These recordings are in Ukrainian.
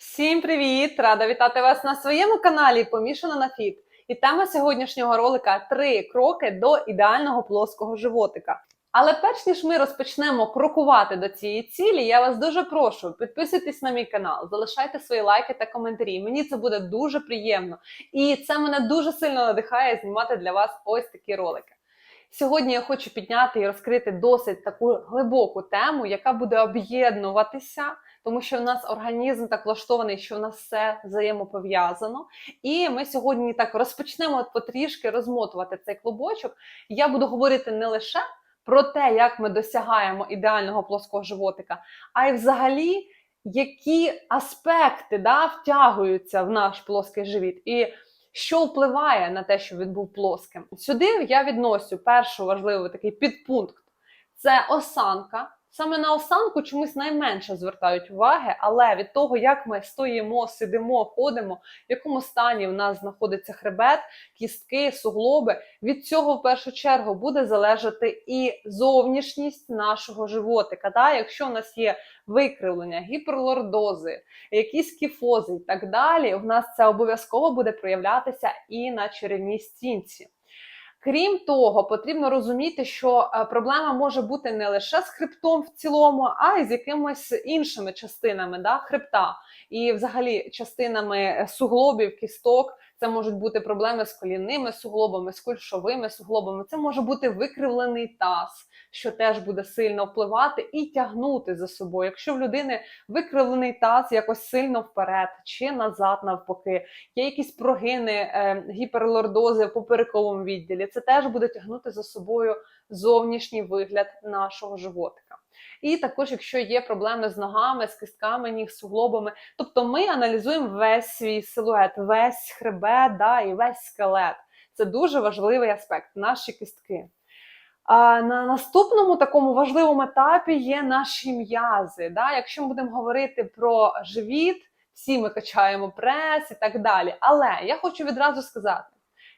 Всім привіт! Рада вітати вас на своєму каналі Помішана на фіт. І тема сьогоднішнього ролика три кроки до ідеального плоского животика. Але перш ніж ми розпочнемо крокувати до цієї цілі, я вас дуже прошу підписуйтесь на мій канал, залишайте свої лайки та коментарі. Мені це буде дуже приємно, і це мене дуже сильно надихає знімати для вас ось такі ролики. Сьогодні я хочу підняти і розкрити досить таку глибоку тему, яка буде об'єднуватися тому що в нас організм так влаштований, що в нас все взаємопов'язано. І ми сьогодні так розпочнемо потрішки розмотувати цей клубочок. Я буду говорити не лише про те, як ми досягаємо ідеального плоского животика, а й взагалі, які аспекти да, втягуються в наш плоский живіт. І що впливає на те, що він був плоским? Сюди я відносю першу важливий такий підпункт це осанка. Саме на осанку чомусь найменше звертають уваги, але від того, як ми стоїмо, сидимо, ходимо, в якому стані в нас знаходиться хребет, кістки, суглоби, від цього в першу чергу буде залежати і зовнішність нашого животика. Да? Якщо у нас є викривлення, гіперлордози, якісь кіфози і так далі, в нас це обов'язково буде проявлятися і на черевній стінці. Крім того, потрібно розуміти, що е, проблема може бути не лише з хребтом в цілому, а й з якимись іншими частинами да, хребта, і взагалі частинами е, суглобів, кісток. Це можуть бути проблеми з колінними суглобами, з кульшовими суглобами. Це може бути викривлений таз, що теж буде сильно впливати і тягнути за собою. Якщо в людини викривлений таз якось сильно вперед чи назад, навпаки, є якісь прогини, е, гіперлордози в поперековому відділі, це теж буде тягнути за собою зовнішній вигляд нашого животика. І також, якщо є проблеми з ногами, з кистками, ніг, суглобами, тобто ми аналізуємо весь свій силует, весь хребет да, і весь скелет. Це дуже важливий аспект, наші кістки. А на наступному такому важливому етапі є наші м'язи. Да? Якщо ми будемо говорити про живіт, всі ми качаємо прес і так далі. Але я хочу відразу сказати: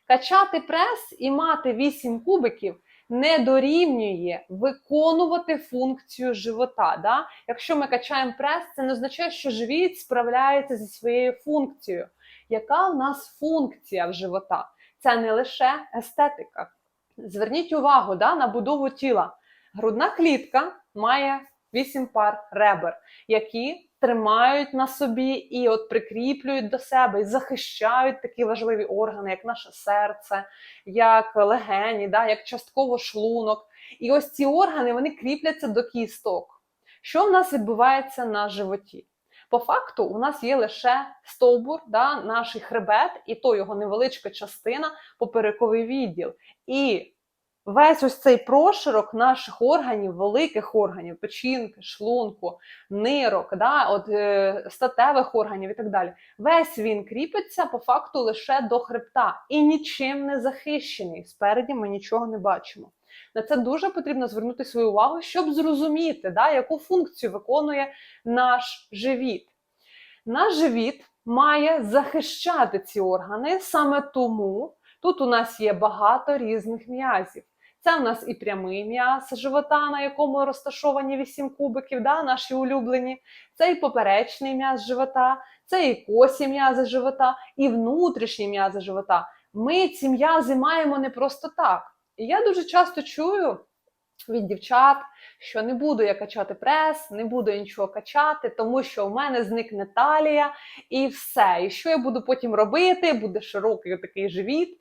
качати прес і мати 8 кубиків не дорівнює виконувати функцію живота. Да? Якщо ми качаємо прес, це не означає, що живіт справляється зі своєю функцією. Яка в нас функція в живота? Це не лише естетика. Зверніть увагу да, на будову тіла. Грудна клітка має 8 пар ребер, які тримають на собі і от прикріплюють до себе і захищають такі важливі органи, як наше серце, як легені, да, як частково шлунок. І ось ці органи вони кріпляться до кісток. Що в нас відбувається на животі? По факту, у нас є лише стовбур, да, наш хребет, і то його невеличка частина, поперековий відділ. І весь ось цей проширок наших органів, великих органів, печінки, шлунку, нирок, да, от, е, статевих органів і так далі. Весь він кріпиться по факту лише до хребта і нічим не захищений. Спереді ми нічого не бачимо. На це дуже потрібно звернути свою увагу, щоб зрозуміти, да, яку функцію виконує наш живіт. Наш живіт має захищати ці органи, саме тому тут у нас є багато різних м'язів. Це у нас і прямий м'яз живота, на якому розташовані 8 кубиків, да, наші улюблені. Це і поперечний м'яз живота, це і косі м'язи живота, і внутрішні м'язи живота. Ми ці м'язи маємо не просто так. І я дуже часто чую від дівчат, що не буду я качати прес, не буду я нічого качати, тому що в мене зникне талія і все. І що я буду потім робити? Буде широкий такий живіт.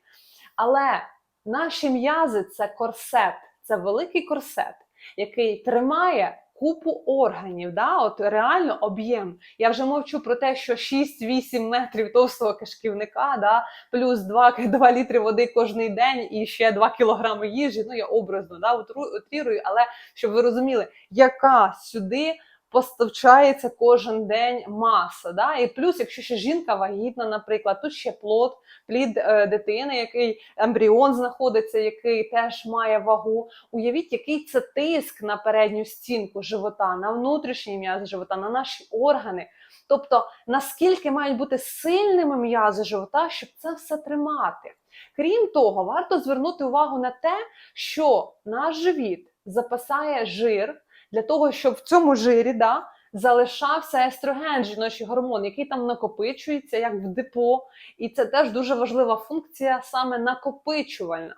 Але наші м'язи це корсет, це великий корсет, який тримає купу органів. Да? От реально об'єм. Я вже мовчу про те, що 6-8 метрів товстого кишківника, да? плюс 2, 2 літри води кожен день і ще 2 кілограми їжі. Ну я образно да? утрірую, але щоб ви розуміли, яка сюди поставчається кожен день маса. Да? І плюс, якщо ще жінка вагітна, наприклад, тут ще плод, плід е, дитини, який ембріон знаходиться, який теж має вагу. Уявіть, який це тиск на передню стінку живота, на внутрішній м'яз живота, на наші органи. Тобто, наскільки мають бути сильними м'язи живота, щоб це все тримати. Крім того, варто звернути увагу на те, що наш живіт запасає жир для того, щоб в цьому жирі да, залишався естроген, жіночий гормон, який там накопичується як в депо. І це теж дуже важлива функція, саме накопичувальна.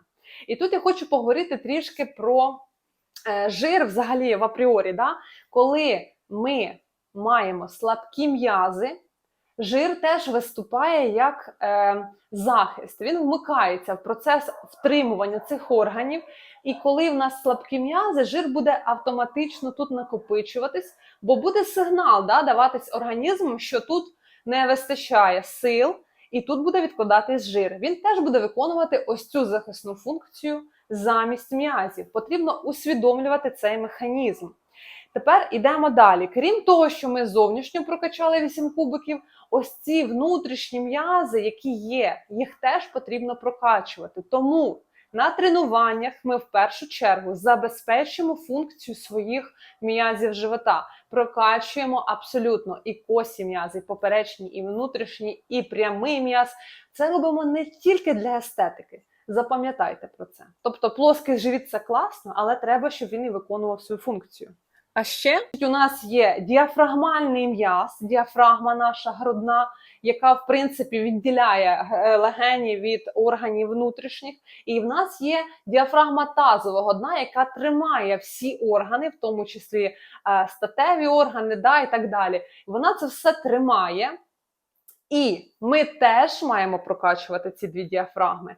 І тут я хочу поговорити трішки про е, жир взагалі в апріорі. Да? Коли ми маємо слабкі м'язи, жир теж виступає як е, захист. Він вмикається в процес втримування цих органів. І коли в нас слабкі м'язи, жир буде автоматично тут накопичуватись, бо буде сигнал да, даватись організму, що тут не вистачає сил, і тут буде відкладатись жир. Він теж буде виконувати ось цю захисну функцію замість м'язів. Потрібно усвідомлювати цей механізм. Тепер йдемо далі. Крім того, що ми зовнішньо прокачали 8 кубиків, ось ці внутрішні м'язи, які є, їх теж потрібно прокачувати. Тому на тренуваннях ми в першу чергу забезпечимо функцію своїх м'язів живота. Прокачуємо абсолютно і косі м'язи, і поперечні, і внутрішні, і прямий м'яз. Це робимо не тільки для естетики. Запам'ятайте про це. Тобто плоский живіт це класно, але треба, щоб він і виконував свою функцію. А ще у нас є діафрагмальний м'яз, діафрагма наша грудна, яка в принципі відділяє е, легені від органів внутрішніх. І в нас є діафрагма тазового дна, яка тримає всі органи, в тому числі е, статеві органи, да, і так далі. Вона це все тримає. І ми теж маємо прокачувати ці дві діафрагми.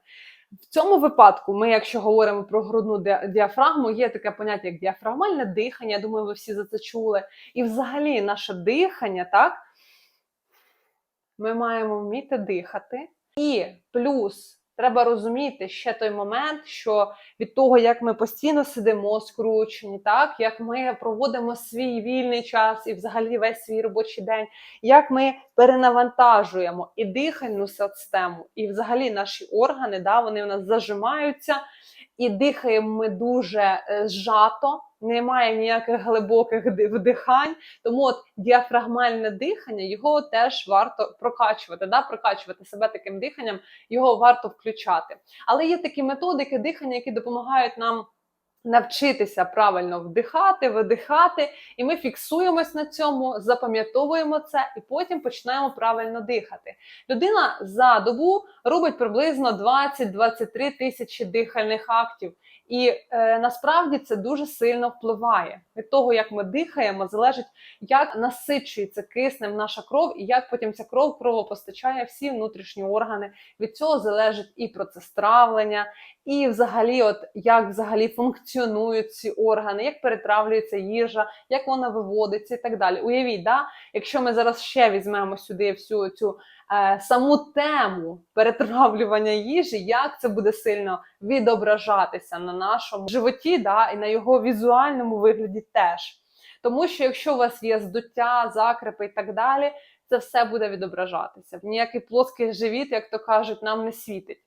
В цьому випадку, ми, якщо говоримо про грудну діафрагму, є таке поняття як діафрагмальне дихання. Я думаю, ви всі за це чули. І взагалі наше дихання, так, ми маємо вміти дихати. І плюс треба розуміти ще той момент, що від того, як ми постійно сидимо скручені, так, як ми проводимо свій вільний час і взагалі весь свій робочий день, як ми перенавантажуємо і дихальну систему, і взагалі наші органи, да, вони у нас зажимаються, і дихаємо ми дуже е, зжато, немає ніяких глибоких вдихань. Тому от діафрагмальне дихання його теж варто прокачувати, да, прокачувати себе таким диханням, його варто включати. Але є такі методики дихання, які допомагають нам. Навчитися правильно вдихати, видихати, і ми фіксуємось на цьому, запам'ятовуємо це, і потім починаємо правильно дихати. Людина за добу робить приблизно 20-23 тисячі дихальних актів, і е, насправді це дуже сильно впливає. Від того, як ми дихаємо, залежить, як насичується киснем наша кров, і як потім ця кров кровопостачає всі внутрішні органи. Від цього залежить і процес травлення, і взагалі, от як взагалі функціонують ці органи, як перетравлюється їжа, як вона виводиться і так далі. Уявіть, да? якщо ми зараз ще візьмемо сюди всю цю е, саму тему перетравлювання їжі, як це буде сильно відображатися на нашому животі, да? і на його візуальному вигляді теж. Тому що якщо у вас є здуття, закрепи і так далі, це все буде відображатися. Ніякий плоский живіт, як то кажуть, нам не світить.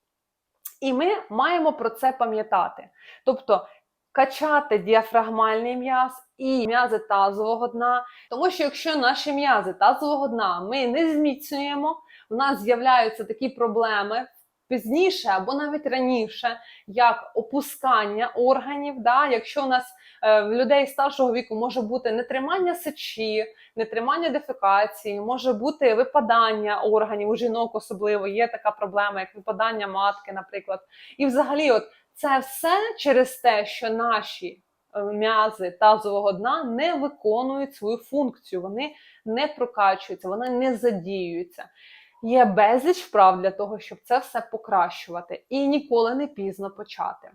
І ми маємо про це пам'ятати. Тобто качати діафрагмальний м'яз і м'язи тазового дна. Тому що якщо наші м'язи тазового дна ми не зміцнюємо, у нас з'являються такі проблеми пізніше або навіть раніше, як опускання органів. Да? Якщо у нас е, в людей старшого віку може бути нетримання сечі, нетримання дефекації, може бути випадання органів у жінок, особливо є така проблема, як випадання матки, наприклад. І взагалі, от це все через те, що наші е, м'язи тазового дна не виконують свою функцію, вони не прокачуються, вони не задіюються. Є безліч вправ для того, щоб це все покращувати, і ніколи не пізно почати.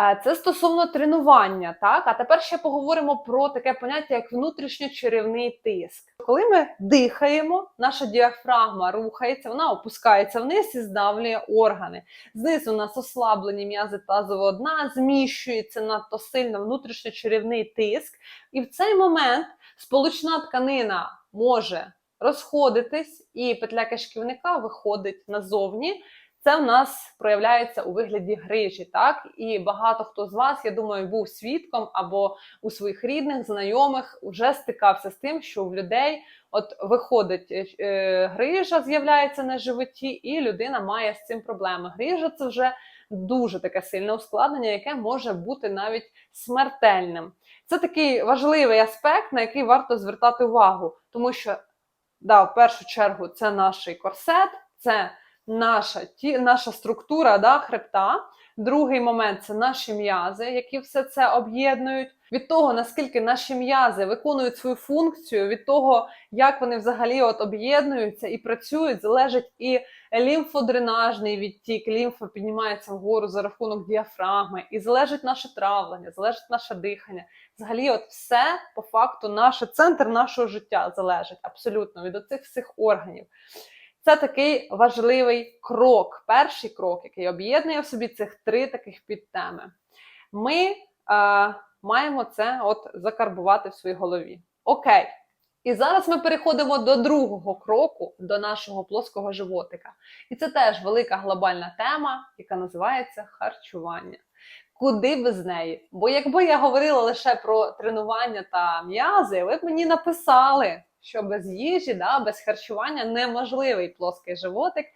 Е, Це стосовно тренування, так? А тепер ще поговоримо про таке поняття, як внутрішньочеревний тиск. Коли ми дихаємо, наша діафрагма рухається, вона опускається вниз і здавлює органи. Знизу у нас ослаблені м'язи тазового дна, зміщується надто сильно внутрішньочеревний тиск. І в цей момент сполучна тканина може розходитись, і петля кишківника виходить назовні. Це в нас проявляється у вигляді грижі, так і багато хто з вас, я думаю, був свідком або у своїх рідних, знайомих вже стикався з тим, що в людей от виходить е, е, грижа, з'являється на животі, і людина має з цим проблеми. Грижа це вже дуже таке сильне ускладнення, яке може бути навіть смертельним. Це такий важливий аспект, на який варто звертати увагу, тому що да, в першу чергу це наш корсет, це наша ті, наша структура да, хребта. Другий момент це наші м'язи, які все це об'єднують. Від того, наскільки наші м'язи виконують свою функцію, від того, як вони взагалі от об'єднуються і працюють, залежить і лімфодренажний відтік, лімфа піднімається вгору за рахунок діафрагми, і залежить наше травлення, залежить наше дихання. Взагалі, от все по факту, наш центр нашого життя залежить абсолютно від оцих всіх органів. Це такий важливий крок, перший крок, який об'єднує в собі цих три таких підтеми. Ми е, маємо це от закарбувати в своїй голові. Окей. І зараз ми переходимо до другого кроку, до нашого плоского животика. І це теж велика глобальна тема, яка називається харчування. Куди без неї? Бо якби я говорила лише про тренування та м'язи, ви б мені написали, що без їжі, да, без харчування неможливий плоский животик,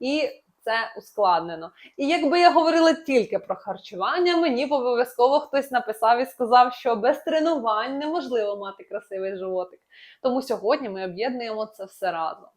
і це ускладнено. І якби я говорила тільки про харчування, мені б обов'язково хтось написав і сказав, що без тренувань неможливо мати красивий животик. Тому сьогодні ми об'єднуємо це все разом.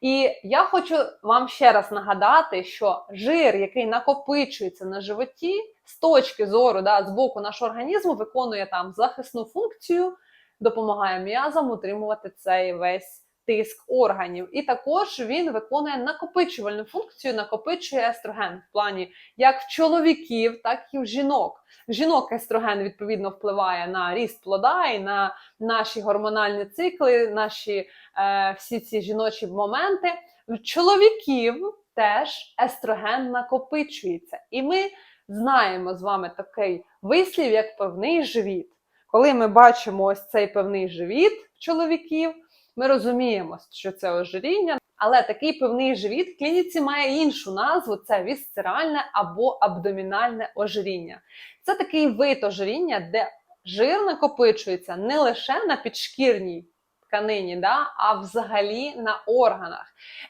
І я хочу вам ще раз нагадати, що жир, який накопичується на животі, з точки зору да, з боку нашого організму, виконує там захисну функцію, допомагає м'язам утримувати цей весь тиск органів. І також він виконує накопичувальну функцію, накопичує естроген в плані як в чоловіків, так і в жінок. Жінок естроген відповідно впливає на ріст плода і на наші гормональні цикли, наші е, всі ці жіночі моменти. В чоловіків теж естроген накопичується. І ми знаємо з вами такий вислів, як певний живіт. Коли ми бачимо ось цей певний живіт в чоловіків, ми розуміємо, що це ожиріння, але такий певний живіт в клініці має іншу назву: це вісцеральне або абдомінальне ожиріння. Це такий вид ожиріння, де жир накопичується не лише на підшкірній тканині, да, а взагалі на органах.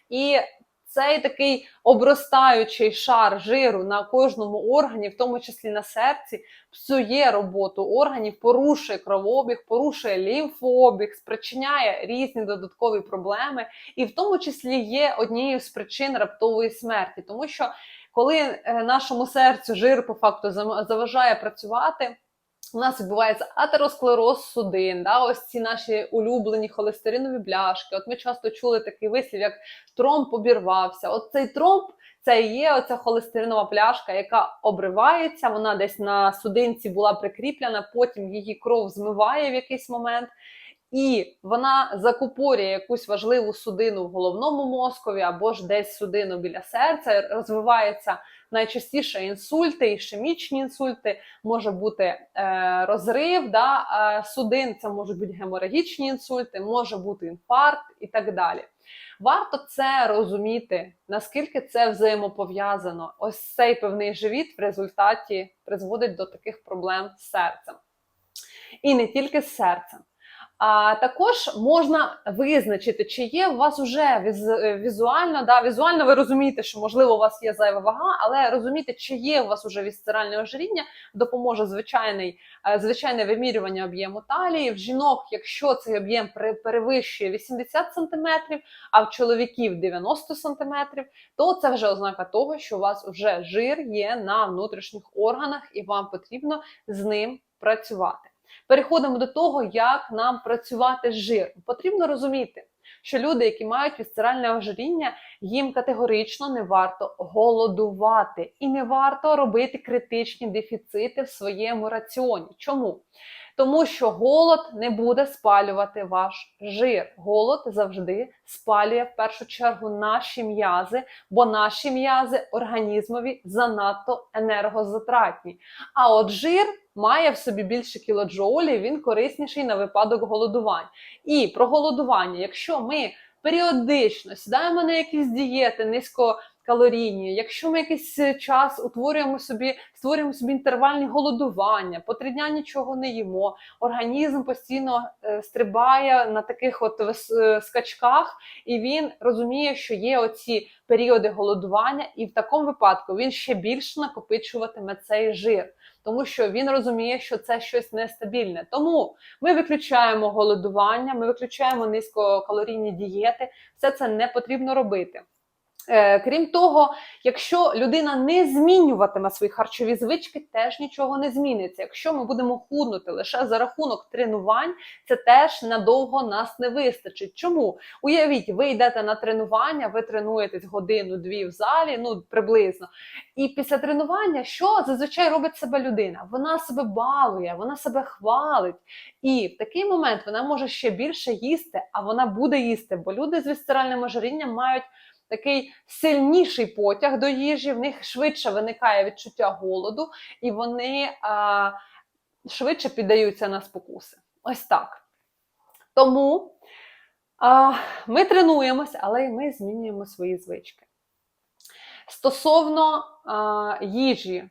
І цей такий обростаючий шар жиру на кожному органі, в тому числі на серці, псує роботу органів, порушує кровообіг, порушує лімфообіг, спричиняє різні додаткові проблеми, і в тому числі є однією з причин раптової смерті, тому що коли е, нашому серцю жир по факту заважає працювати. У нас відбувається атеросклероз судин, да, ось ці наші улюблені холестеринові бляшки. От ми часто чули такий вислів, як тромб обірвався. От цей тромб це і є оця холестеринова пляшка, яка обривається. Вона десь на судинці була прикріплена, потім її кров змиває в якийсь момент. І вона закупорює якусь важливу судину в головному мозкові або ж десь судину біля серця, розвивається найчастіше інсульти, ішемічні інсульти, може бути е, розрив да, е, судин, це можуть бути геморагічні інсульти, може бути інфаркт і так далі. Варто це розуміти, наскільки це взаємопов'язано. Ось цей певний живіт в результаті призводить до таких проблем з серцем. І не тільки з серцем. А також можна визначити, чи є у вас вже візуально, да, візуально ви розумієте, що можливо у вас є зайва вага, але розуміти, чи є у вас вже вісцеральне ожиріння, допоможе звичайний, е, звичайне вимірювання об'єму талії. В жінок, якщо цей об'єм перевищує 80 см, а в чоловіків 90 см, то це вже ознака того, що у вас вже жир є на внутрішніх органах, і вам потрібно з ним працювати. Переходимо до того, як нам працювати з жиром. Потрібно розуміти, що люди, які мають вісцеральне ожиріння, їм категорично не варто голодувати і не варто робити критичні дефіцити в своєму раціоні. Чому? Тому що голод не буде спалювати ваш жир. Голод завжди спалює в першу чергу наші м'язи, бо наші м'язи організмові занадто енергозатратні. А от жир має в собі більше кілоджоулів, він корисніший на випадок голодувань. І про голодування, якщо ми періодично сідаємо на якісь дієти, низько калорійні. Якщо ми якийсь е, час утворюємо собі, створюємо собі інтервальні голодування, по три дня нічого не їмо, організм постійно е, стрибає на таких от е, скачках, і він розуміє, що є оці періоди голодування, і в такому випадку він ще більше накопичуватиме цей жир, тому що він розуміє, що це щось нестабільне. Тому ми виключаємо голодування, ми виключаємо низькокалорійні дієти. Все це не потрібно робити. Е, Крім того, якщо людина не змінюватиме свої харчові звички, теж нічого не зміниться. Якщо ми будемо худнути лише за рахунок тренувань, це теж надовго нас не вистачить. Чому? Уявіть, ви йдете на тренування, ви тренуєтесь годину-дві в залі, ну приблизно. І після тренування, що зазвичай робить себе людина? Вона себе балує, вона себе хвалить. І в такий момент вона може ще більше їсти, а вона буде їсти, бо люди з вісцеральним ожирінням мають такий сильніший потяг до їжі, в них швидше виникає відчуття голоду, і вони а, швидше піддаються на спокуси. Ось так. Тому а, ми тренуємось, але й ми змінюємо свої звички. Стосовно а, їжі,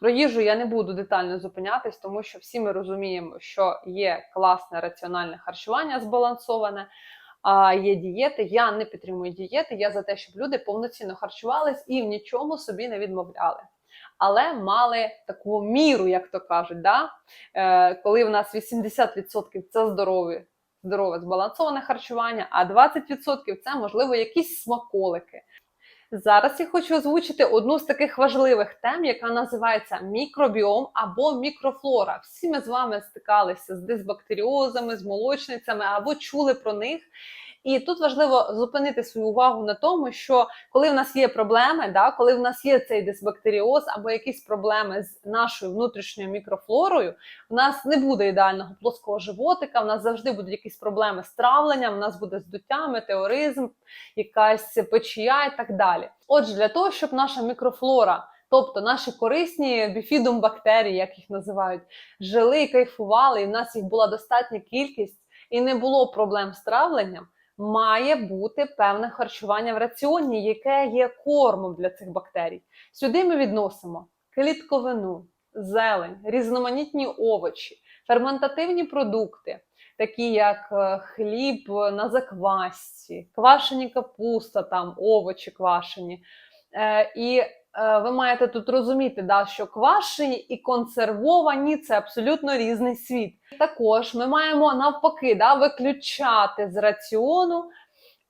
про їжу я не буду детально зупинятись, тому що всі ми розуміємо, що є класне раціональне харчування збалансоване, є дієти. Я не підтримую дієти. Я за те, щоб люди повноцінно харчувались і в нічому собі не відмовляли. Але мали таку міру, як то кажуть, да? е, коли в нас 80% це здорові, здорове збалансоване харчування, а 20% це можливо якісь смаколики. Зараз я хочу озвучити одну з таких важливих тем, яка називається мікробіом або мікрофлора. Всі ми з вами стикалися з дисбактеріозами, з молочницями або чули про них. І тут важливо зупинити свою увагу на тому, що коли в нас є проблеми, да, коли в нас є цей дисбактеріоз або якісь проблеми з нашою внутрішньою мікрофлорою, в нас не буде ідеального плоского животика, в нас завжди будуть якісь проблеми з травленням, в нас буде здуття, метеоризм, якась печія і так далі. Отже, для того, щоб наша мікрофлора, тобто наші корисні біфідум бактерії, як їх називають, жили і кайфували, і в нас їх була достатня кількість, і не було проблем з травленням, має бути певне харчування в раціоні, яке є кормом для цих бактерій. Сюди ми відносимо клітковину, зелень, різноманітні овочі, ферментативні продукти, такі як е, хліб на заквасці, квашені капуста, там овочі квашені. Е, і ви маєте тут розуміти, да, що квашені і консервовані це абсолютно різний світ. Також ми маємо навпаки да, виключати з раціону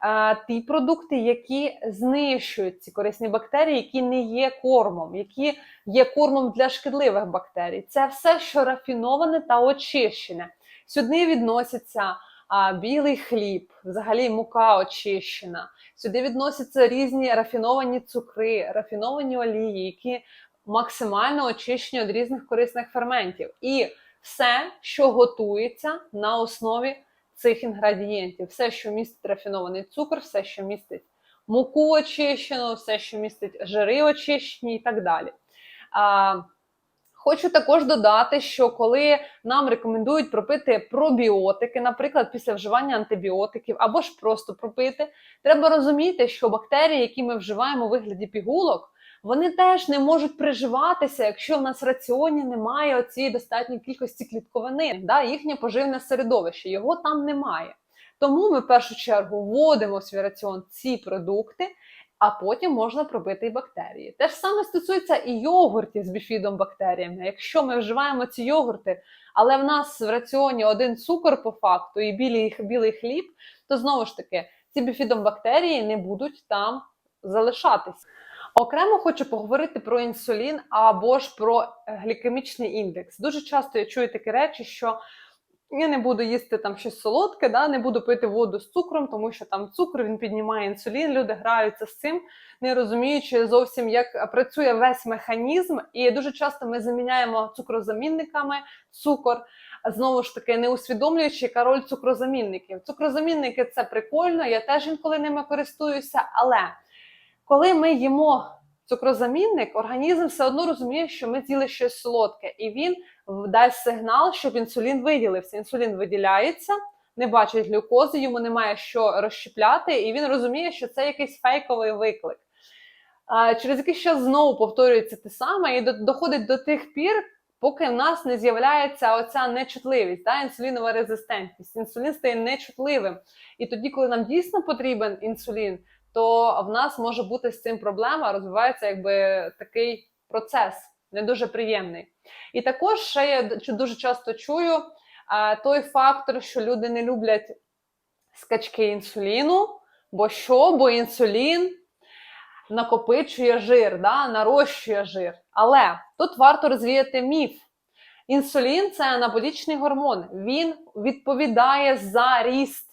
е, ті продукти, які знищують ці корисні бактерії, які не є кормом, які є кормом для шкідливих бактерій. Це все, що рафіноване та очищене. Сюди відносяться а, білий хліб, взагалі мука очищена. Сюди відносяться різні рафіновані цукри, рафіновані олії, які максимально очищені від різних корисних ферментів. І все, що готується на основі цих інгредієнтів, все, що містить рафінований цукор, все, що містить муку очищену, все, що містить жири очищені і так далі. А, Хочу також додати, що коли нам рекомендують пропити пробіотики, наприклад, після вживання антибіотиків, або ж просто пропити, треба розуміти, що бактерії, які ми вживаємо у вигляді пігулок, вони теж не можуть приживатися, якщо в нас в раціоні немає цієї достатньої кількості клітковини, да, їхнє поживне середовище, його там немає. Тому ми в першу чергу вводимо в свій раціон ці продукти, а потім можна пробити і бактерії. Те ж саме стосується і йогуртів з біфідом бактеріями. Якщо ми вживаємо ці йогурти, але в нас в раціоні один цукор по факту і білий, білий хліб, то знову ж таки ці біфідом бактерії не будуть там залишатись. Окремо хочу поговорити про інсулін або ж про глікемічний індекс. Дуже часто я чую такі речі, що я не буду їсти там щось солодке, да, не буду пити воду з цукром, тому що там цукор він піднімає інсулін. Люди граються з цим, не розуміючи зовсім, як працює весь механізм. І дуже часто ми заміняємо цукрозамінниками цукор. Знову ж таки, не усвідомлюючи, яка роль цукрозамінників. Цукрозамінники це прикольно, я теж інколи ними користуюся, але коли ми їмо цукрозамінник, організм все одно розуміє, що ми з'їли щось солодке, і він дасть сигнал, щоб інсулін виділився. Інсулін виділяється, не бачить глюкози, йому немає що розщепляти, і він розуміє, що це якийсь фейковий виклик. через якийсь час знову повторюється те саме і доходить до тих пір, поки в нас не з'являється оця нечутливість, да, інсулінова резистентність. Інсулін стає нечутливим. І тоді, коли нам дійсно потрібен інсулін, то в нас може бути з цим проблема, розвивається якби такий процес не дуже приємний. І також ще я дуже часто чую той фактор, що люди не люблять скачки інсуліну, бо що? Бо інсулін накопичує жир, да? нарощує жир. Але тут варто розвіяти міф. Інсулін це анаболічний гормон. Він відповідає за ріст,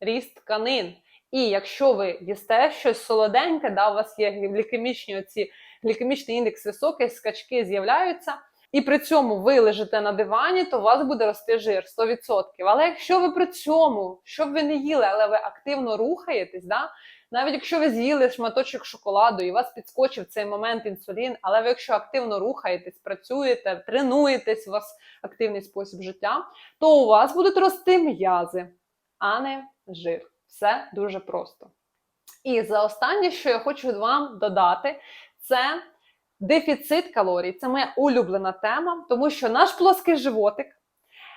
ріст тканин. І якщо ви їсте щось солоденьке, да, у вас є глікемічні оці, глікемічний індекс високий, скачки з'являються, і при цьому ви лежите на дивані, то у вас буде рости жир 100%. Але якщо ви при цьому, що б ви не їли, але ви активно рухаєтесь, да, навіть якщо ви з'їли шматочок шоколаду і вас підскочив цей момент інсулін, але ви якщо активно рухаєтесь, працюєте, тренуєтесь, у вас активний спосіб життя, то у вас будуть рости м'язи, а не жир. Все дуже просто. І за останнє, що я хочу вам додати, це дефіцит калорій. Це моя улюблена тема, тому що наш плоский животик,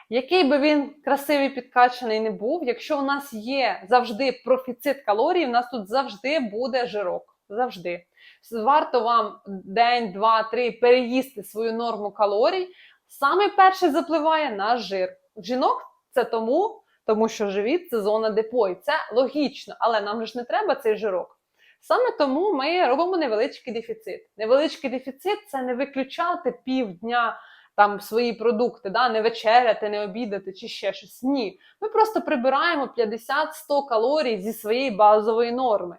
який би він красивий підкачаний не був, якщо у нас є завжди профіцит калорій, у нас тут завжди буде жирок. Завжди. Варто вам день, два, три переїсти свою норму калорій. Саме перше запливає наш жир. Жінок це тому, тому що живіт це зона депо, і це логічно, але нам ж не треба цей жирок. Саме тому ми робимо невеличкий дефіцит. Невеличкий дефіцит це не виключати півдня там свої продукти, да, не вечеряти, не обідати чи ще щось. Ні. Ми просто прибираємо 50-100 калорій зі своєї базової норми.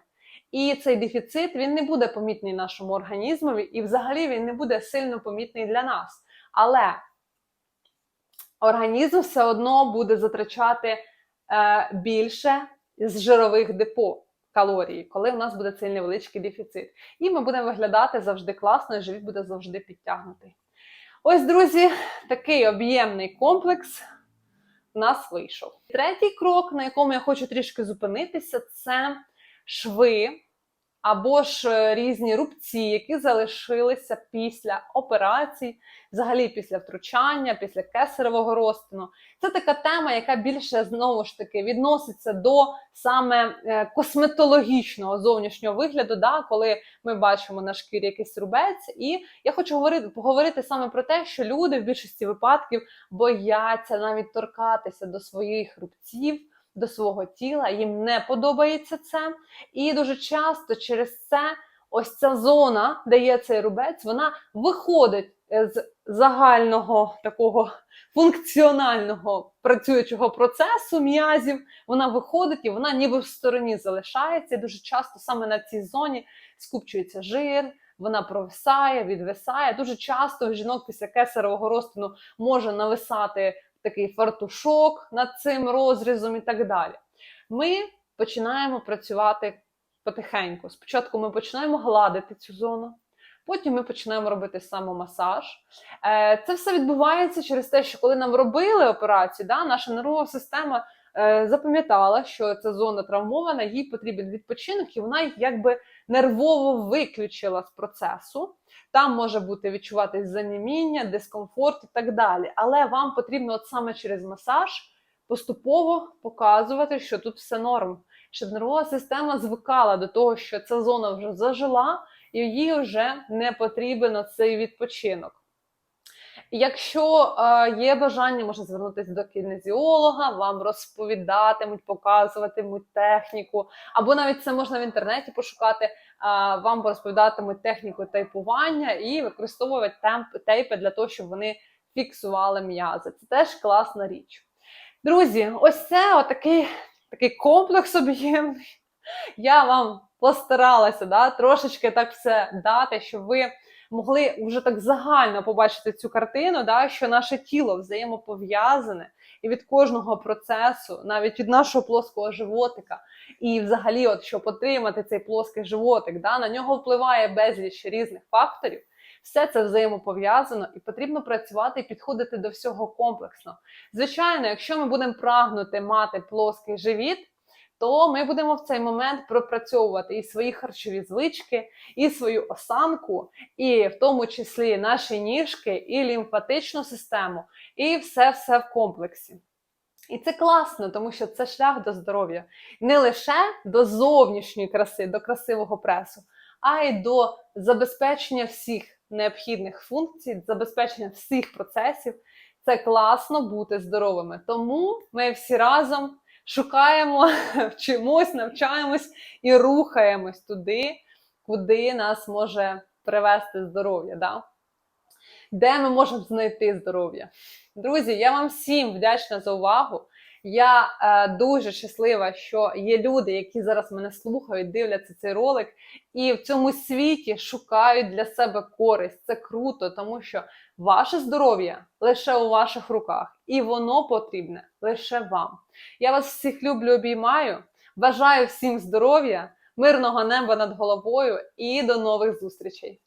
І цей дефіцит він не буде помітний нашому організмові, і взагалі він не буде сильно помітний для нас. Але організм все одно буде затрачати е, більше з жирових депо калорій, коли в нас буде цей невеличкий дефіцит. І ми будемо виглядати завжди класно, і живіт буде завжди підтягнутий. Ось, друзі, такий об'ємний комплекс у нас вийшов. Третій крок, на якому я хочу трішки зупинитися, це шви або ж е, різні рубці, які залишилися після операцій, взагалі після втручання, після кесаревого розтину. Це така тема, яка більше знову ж таки відноситься до саме е, косметологічного зовнішнього вигляду, да, коли ми бачимо на шкірі якийсь рубець. І я хочу говорити, поговорити саме про те, що люди в більшості випадків бояться навіть торкатися до своїх рубців. До свого тіла, їм не подобається це. І дуже часто через це ось ця зона, де є цей рубець, вона виходить з загального такого функціонального працюючого процесу м'язів. Вона виходить і вона ніби в стороні залишається. І дуже часто саме на цій зоні скупчується жир. Вона провисає, відвисає. Дуже часто в жінок після кесарового розтину може нависати такий фартушок над цим розрізом і так далі. Ми починаємо працювати потихеньку. Спочатку ми починаємо гладити цю зону, потім ми починаємо робити самомасаж. Е, Це все відбувається через те, що коли нам робили операцію, да, наша нервова система запам'ятала, що ця зона травмована, їй потрібен відпочинок, і вона якби нервово виключила з процесу. Там може бути відчуватись заніміння, дискомфорт і так далі. Але вам потрібно от саме через масаж поступово показувати, що тут все норм, щоб нервова система звикала до того, що ця зона вже зажила, і їй вже не потрібен цей відпочинок. Якщо е, є бажання, можна звернутися до кінезіолога, вам розповідатимуть, показуватимуть техніку, або навіть це можна в інтернеті пошукати, е, вам розповідатимуть техніку тейпування і використовувати тейпи для того, щоб вони фіксували м'язи. Це теж класна річ. Друзі, ось це отакий такий комплекс об'ємний. Я вам постаралася да, трошечки так все дати, щоб ви могли вже так загально побачити цю картину, да, що наше тіло взаємопов'язане, і від кожного процесу, навіть від нашого плоского животика, і взагалі, от щоб отримати цей плоский животик, да, на нього впливає безліч різних факторів. Все це взаємопов'язано і потрібно працювати і підходити до всього комплексно. Звичайно, якщо ми будемо прагнути мати плоский живіт, то ми будемо в цей момент пропрацьовувати і свої харчові звички, і свою осанку, і в тому числі наші ніжки, і лімфатичну систему, і все-все в комплексі. І це класно, тому що це шлях до здоров'я не лише до зовнішньої краси, до красивого пресу, а й до забезпечення всіх необхідних функцій, забезпечення всіх процесів. Це класно бути здоровими. Тому ми всі разом шукаємо, вчимось, навчаємось і рухаємось туди, куди нас може привести здоров'я. Да? Де ми можемо знайти здоров'я? Друзі, я вам всім вдячна за увагу. Я е, дуже щаслива, що є люди, які зараз мене слухають, дивляться цей ролик, і в цьому світі шукають для себе користь. Це круто, тому що ваше здоров'я лише у ваших руках, і воно потрібне лише вам. Я вас всіх люблю, обіймаю. Бажаю всім здоров'я, мирного неба над головою і до нових зустрічей!